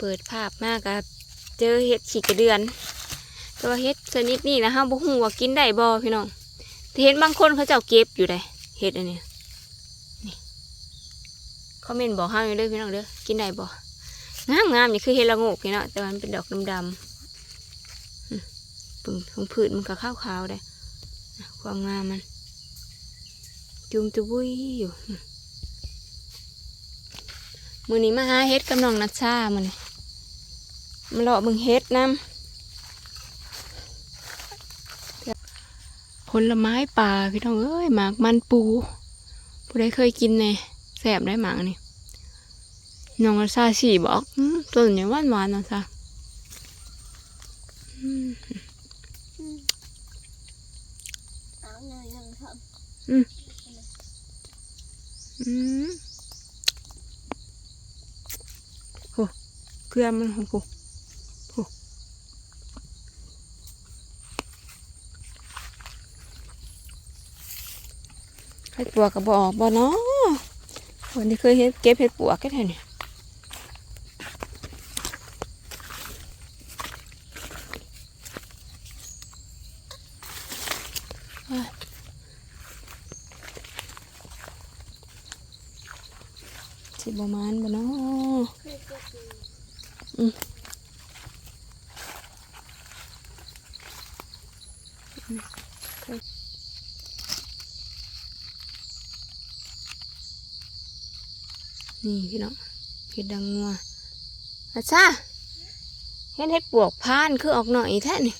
เปิดภาพมากก็เจอเห็ดฉีกกระเดือน แต่ว่าเห็ดชนิดนี้นะฮะบ่ฮู้ว่ากินได้บ่พี่น้องเห็นบางคนเขาเจ้าเก็บอยู่ได้เห็ดอันนี้ยนี่คอมเมนต์บอกเฮาอยู่เด้อพี่น้องเด้อกินได้บ่งามงามนี่คือเห็ดละโงกพี่น้องแต่มันเป็นดอกดำๆปึงของผืนมันก็ขาวๆได้ความงามมันจุ่มจุบุยอยู่มือนี้มาหาเฮ็ดกับน้องนัชชามือนี้ มาเลาะมึงเฮ็ดน้ำผลไม้ป่าพี่น้องเอ้ยหมากมันปู ผู้ใดเคยกินแน่แสบได้หมากนี่น้องนัชชาสี่บอกอืมต้นอย่างหวานหวานๆนะจ๊ะอืมเอาหน่อยยังทอืมโหเกลือมันโหโหโห ห็ดปวกกับบออกบ่เนาะวันนี้เคยเห็ดเก็บเห็ดปวกแค่ไหนเนี่ยสิบประมาณบ่เนาะำคือก็ นี่พี่น้องเห็ดดังงัวอาชาเห็ดเห็ดปวกพานคือออกหน่อยแท้นี่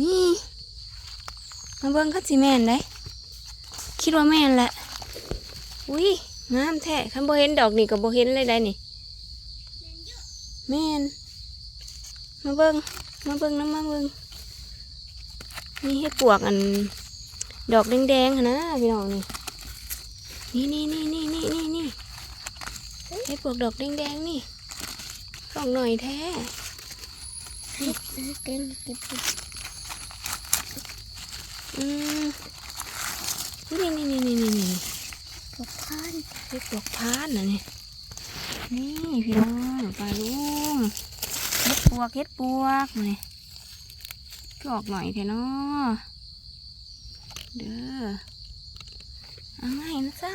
นี่มาเบิ่งคัดสิแม่นได้คิดว่าแม่นแหละอุ้ยงามแท้คันบ่เห็นดอกนี่ก็บ่เห็นเลยได้นี่แม่นมาเบิ่งมาเบิ่งน้ำมาเบิ่งนี่เห็ดปวกอัน ดอกแดงๆนะพี่น้องนี่นี่นี่นี่ ไอ้พวกดอกแดงๆนี่สองหน่อยแท้เก็บเก็บอืมนี่นี่นี่นี่นี่นี่กับพันไอ้พวกพานน่ะนี่นี่พี่น้องปลาลุงเฮ็ดปวกเฮ็ดปวกนี่ก็ออกหน่อยแท้เนาะเด้อเอาไงนะจ๊ะ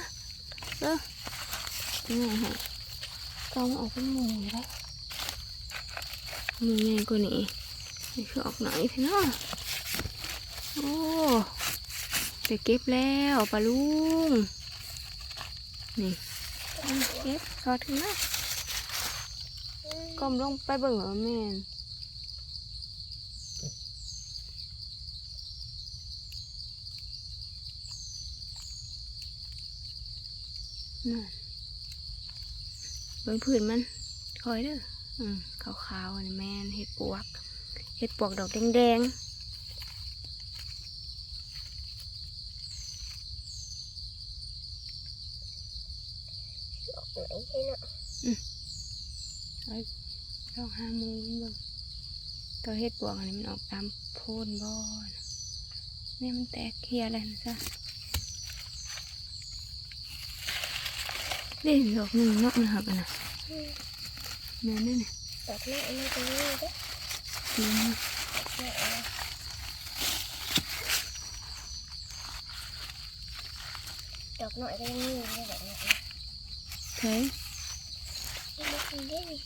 เออยังไงฮะ กองออกเป็นหมูเลยได้หมูใหญ่กว่านี้นี่คือออกหน่อยพี่น้องโอ้ไปเก็บแล้วปลาลุง นี่เก็บทอดขึ้นมาก้มลงไปเบิ่งเหรอแม่นั่น เบิ่งผืนมันคอยเด้ออืมขาวๆอันนี้แม่นเห็ดปวกเห็ดปวกดอกแดงๆออกไหนให้เนาะลองหาหมูมันเบิ่งตัวเห็ดปวกอันนี้มันออกตามโพนบ่อนะเนี่ยมันแตกเคลียร์แล้วนะจ๊ะ เล่นดอกหนึ่งเนาะมันหักอะนะแม่นนี่นี่ดอกไม้ไม่ตรงนี้เด้ออืมไม่เอาดอกหน่อยก็ยังมีอยู่แบบนี้ใช่ไม่กินได้นี่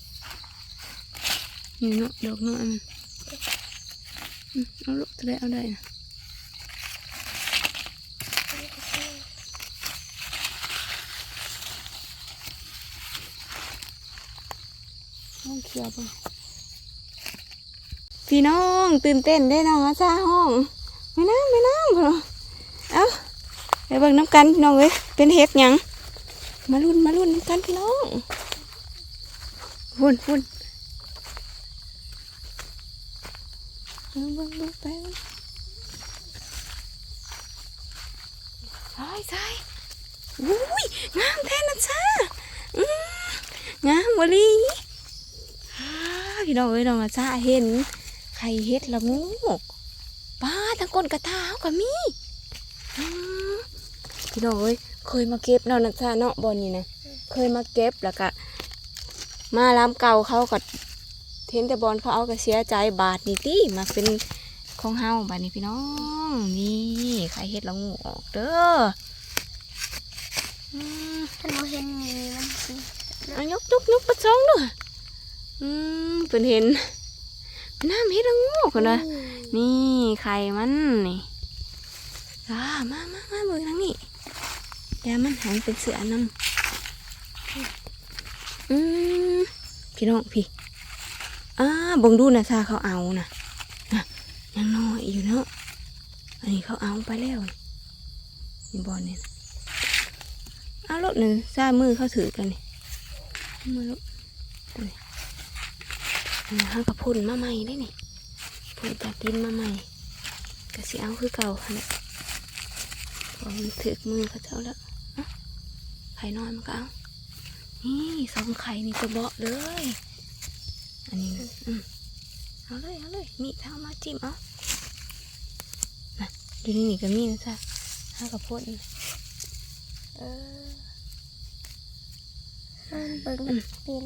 นี่เนาะดอกเนาะมันอืมเอาลูกจะได้เอาได้นะห้อง เขียร์ป่ะพี่น้องตื่นเต้นได้น้องอาซาห้องไม่น้ำไม่น้ำพอเนาะเอาไปเบิ่งน้ำกันพี่น้องเอ้ยเป็นเห็ดหยังมาลุ้นมาลุ้นน้ำกันพี่น้องหุ่นหุ่นเบิ่งเบิ่งเบิ่งไปใช่ใช่อุ้ยงามแท้นะจ้างามวลีฮ่า พี่น้องเอ้ยน้องอาซาเห็นไข่เห็ดละงูป้าทั้งก้นกระทาเขาก็มีอืมพี่น้องเอ้ยเคยมาเก็บเนาะนะจ้าเนาะบอนนี่นะเคยมาเก็บแล้วก็มาร้านเก่าเขาก็เทนแต่บอลเขาเอาก็เสียใจบาทนี่ติมาเป็นของเฮาบาทนี้พี่น้องนี่ใครเฮ็ดละงูออกเด้ออืมถ้าเราเห็นมีมันสิเอายกยกยกประจองด้วย อืมเพิ่นเห็นน้ำเฮ็ดละงูคนนะนี่ไข่มันนี่อ่ามามามาเบิ่งทางนี้แต่มันหันเป็นเสือนำอืมพี่น้องพี่อ่าเบิ่งดูนะซาเขาเอานะนะยังน้อยอยู่เนาะอันนี้เขาเอาไปแล้วนี่นี่บอลเนี่ยเอารถหนึ่งซามือเขาถือกันนี่มือรถ นี่อันนี้เขากระพุ่นมาใหม่ได้นี่พุ่นจากดินมาใหม่ก็สิเอาคือเก่าหั่นแหละพอมันถือมือเขาเจ้าแล้วอะไข่น้อยมันก็เอานี่สองไข่นี่จะเบาะเลย อันนี้นะอืมเอาเลยเอาเลยมีเท้ามาจิ้มเอาน่ะอยู่นี่นี่ก็มีนะจ๊ะห้ากระพุ้นเออมันเบิ่งเป็น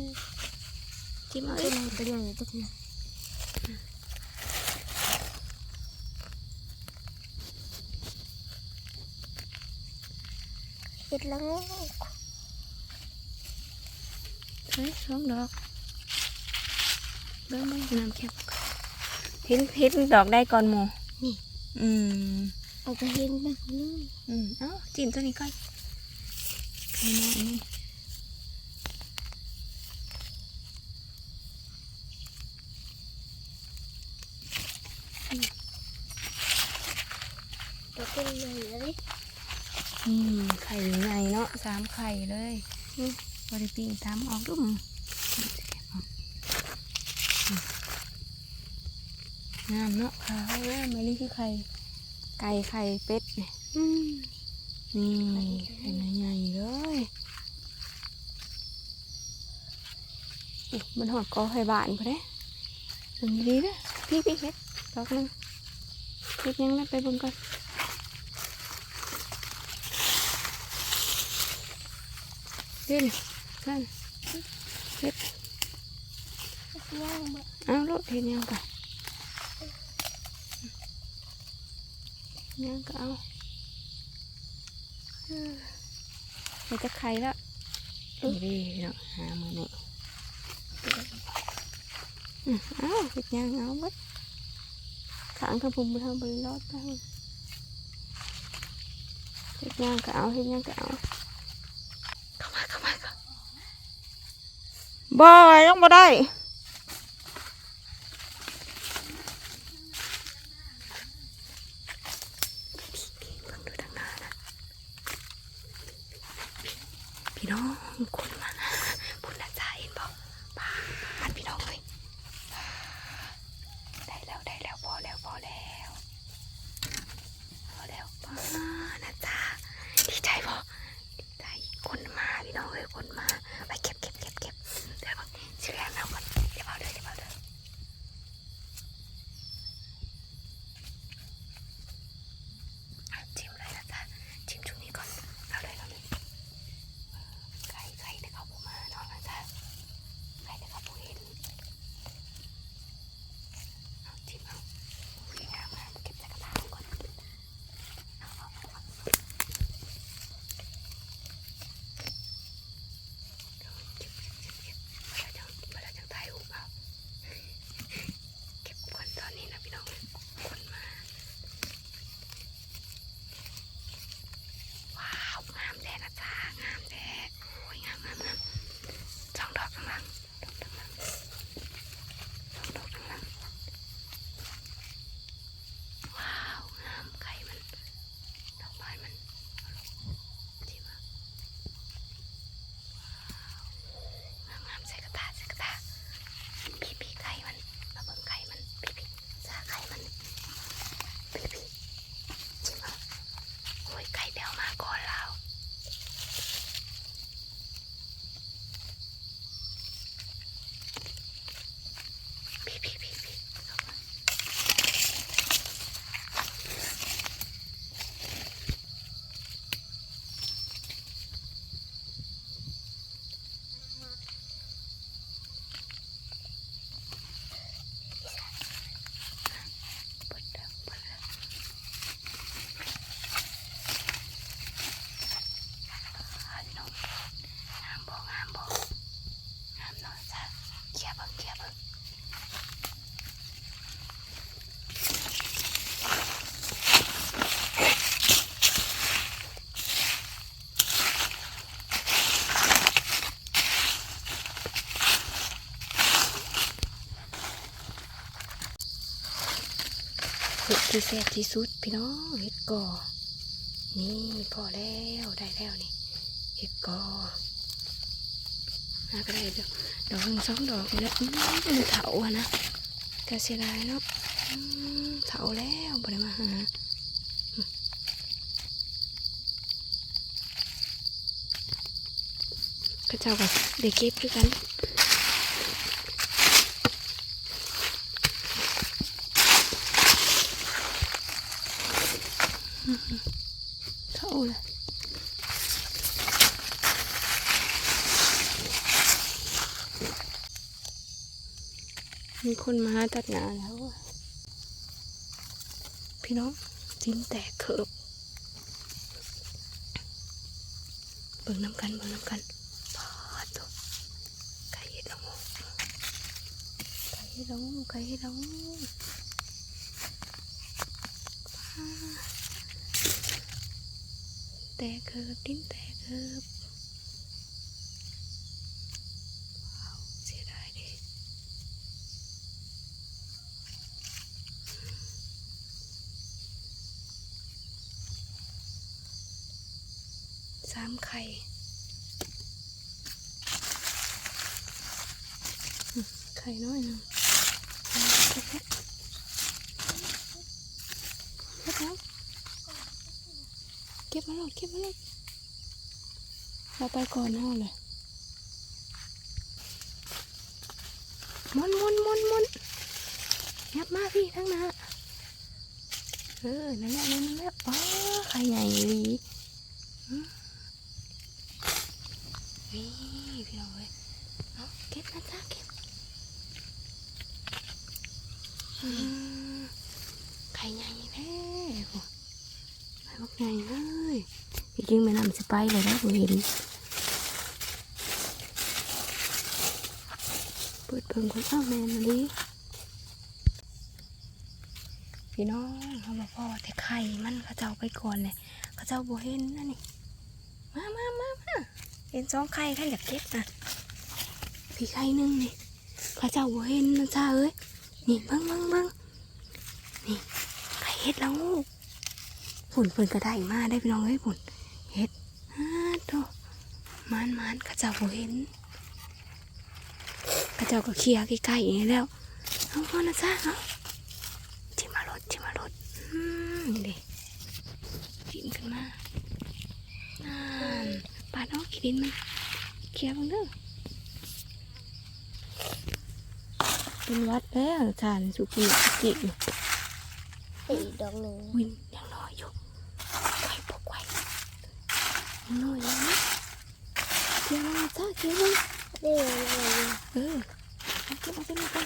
จิ้มเอาเป็เอนงเป็นอย่างนี้ทุกคนเห็ดละงูเฮ้ยสองดอกเบิ้งเบิ้งน้ำแคบเห็นเห็นดอกได้ก่อนหมู นี่ อืม เอาไปเห็นแบบนี้ อืมเอ้าจิ้มตัวนี้ก่อนไข่น้อยนี่ ตัวเป็นอย่างนี้เลยอืมไข่ใหญ่เนาะสามไข่เลยนี่บริปีตามออกดุ่มงามเนาะขาวงามอันนี้คือไข่ไก่ไข่เป็ดเนี่ยอืมนี่ไข่ใหญ่ๆเลยอุ๊ยมันหอดกอไข่บานพอเด้มันดีนะพี่พี่เฮ็ดดอกหนึงเฮ็ดยังนะไปเบิ่งก่อน เด่นนั่นเฮ็ดย่างแบบเอาลูกเฮ็ดยังก่อนยังก็เอาเออเฮ็ดจะไข่แล้วดีดีเนาะหามือนี่อืมเอาเฮ็ดยังเอาเบิดขางกระพุ้งไปทำบริรอดไปเฮ็ดยังก็เอาเฮ็ดยังก็เอาเข้ามาเข้ามาเข้า บ่ยังบ่ได้ ที่แซ่บที่สุดพี่น้องเห็ดกอ นี่พอแล้วได้แล้วนี่เห็ดกอหาก็ได้ดอกดอกหนึ่งสองดอกและอืมมันเถาอะนะก็เสียดายเนาะอืมเถาแล้วบ่ได้มาหาก็เจ้าก็ได้เก็บด้วยกัน เท่าเลย มีคนมาตัดหนาแล้ว พี่น้องจิ้นแตกเขิบเบิ่งน้ำกันเบิ่งน้ำกันพอตัวไก่เห็ดละงูไก่เห็ดละงูไก่เห็ดละงูพาแต่เกิบดิ้นแต่เกิบว้าวเสียดายเด็ สามไข่ไข่น้อยหนึงเก็บเก็บเก็บแล้วเก็บมาแล้วเก็บมาแล้วเราไปก่อนเฮาเลยมอนมอนมอนมอนยับมาพี่ทั้งน้าเออนั่นแหละนั่นแหละอ๋อไข่ใหญ่ดี อืมนี่พี่น้องเอ้ยเอาเก็บนะจ๊ะเก็บอืมไข่ใหญ่แท้โอ้ไข่บักใหญ่เลยจริงๆแม่น้ำสไปเลยนะผมเห็นเปิดเพิ่งคนอ้าวแม่มาดิพี่น้องเขาบอกพ่อแต่ไข่มันเขาเจ้าไปก่อนเลยเขาเจ้าบ่เห็นนะนี่มามามามา เห็นสองไข่ไข่อยากเก็บนะพี่ไข่นึ่งนี่เขาเจ้าเห็นนะจ้าเอ้ยนี่เบิ้งเบิ้งเบิ้งนี่ไข่เห็ดแล้วผุนเพิ่นก็ได้มาได้พี่น้องเอ้ยผุนเห็ดอ้าโตมานมานเขาเจ้าเห็นเขาเจ้าก็เคลียร์ใกล้ๆอย่างนี้แล้วเอาพ่อนะจ้าเอาจิมารถจิมารถอืมนี่ดิกินขึ้นมานั่นปา ดเออกขี้ดินมันเคลียร์บังเด้อเป็นวัดแล้วทานสุกี้สุกี้อยู่อีกดอกหนึ่งวินยังน้อยอยู่ไข่ปกไว้ยังน้อยอยู่นะเกี่ยวมาจ้าเกี่ยวมานี่อะไรเออเอาเก็บเอาไปเลยไป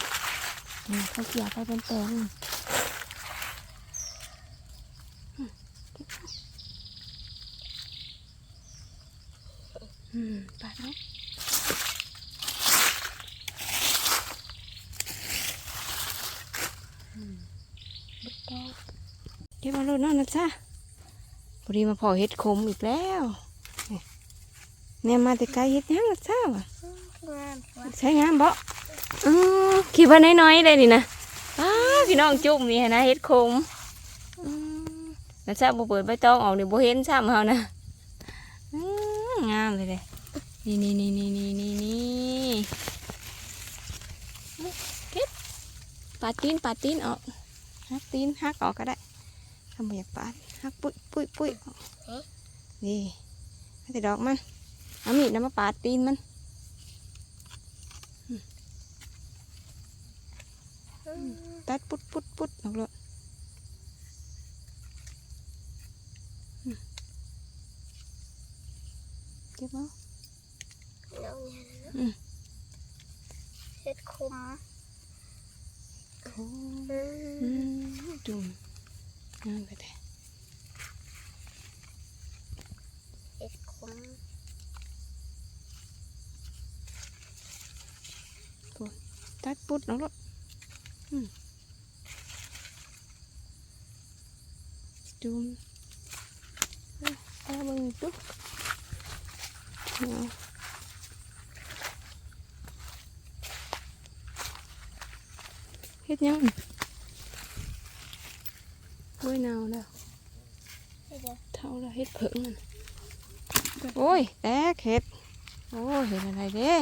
นี่เขาเกี่ยวไปเป็นแปลงอืมเก็บเอาอืมปาดเนาะอืมเบิดดอก เก็บมาเนาะนะจ้าพอดีมาพอเห็ดขมอีกแล้วเนี่ยมาแต่ไกลเห็ดยังนะจ้าะงามวะใช้งามบ่อือคิดว่าน้อยๆเลยนี่นะอ้าพี่น้องจุ่มนี่นะเฮ็ดคมอืมแล้วซ้ำบ่เปิดใบตองออกนี่บ่เห็นซ้ำเฮานะงามเลยเด้นี่นี่นี่นี่นี่นี่นี่เก็บปาตีนปาตีนออกหักตีนหักออกก็ได้ ทำบ่อยากปาดหักปุ้ยปุ้ยปุ้ยออกนี่ให้แต่ดอกมันเอามีดนำมาปาดตีนมันตัดปุดปุดปุดออกเลยอืมเก็บเอาดอกเนี่ยอืมเห็ดคมโอ้อือืมมจุ่ม งามไปแต่เห็ดคมตัดปุดออกเลยอืมจุ่มเอาเอาเบิ่งตุ๊กเอาเฮ็ดหยัง อ้ยเนาแล้วเดี๋ยวเท่าแล้วเฮ็ดเผิงมันโอ้ยแตกเห็ดโอ้ยเห็ดอะไรเด้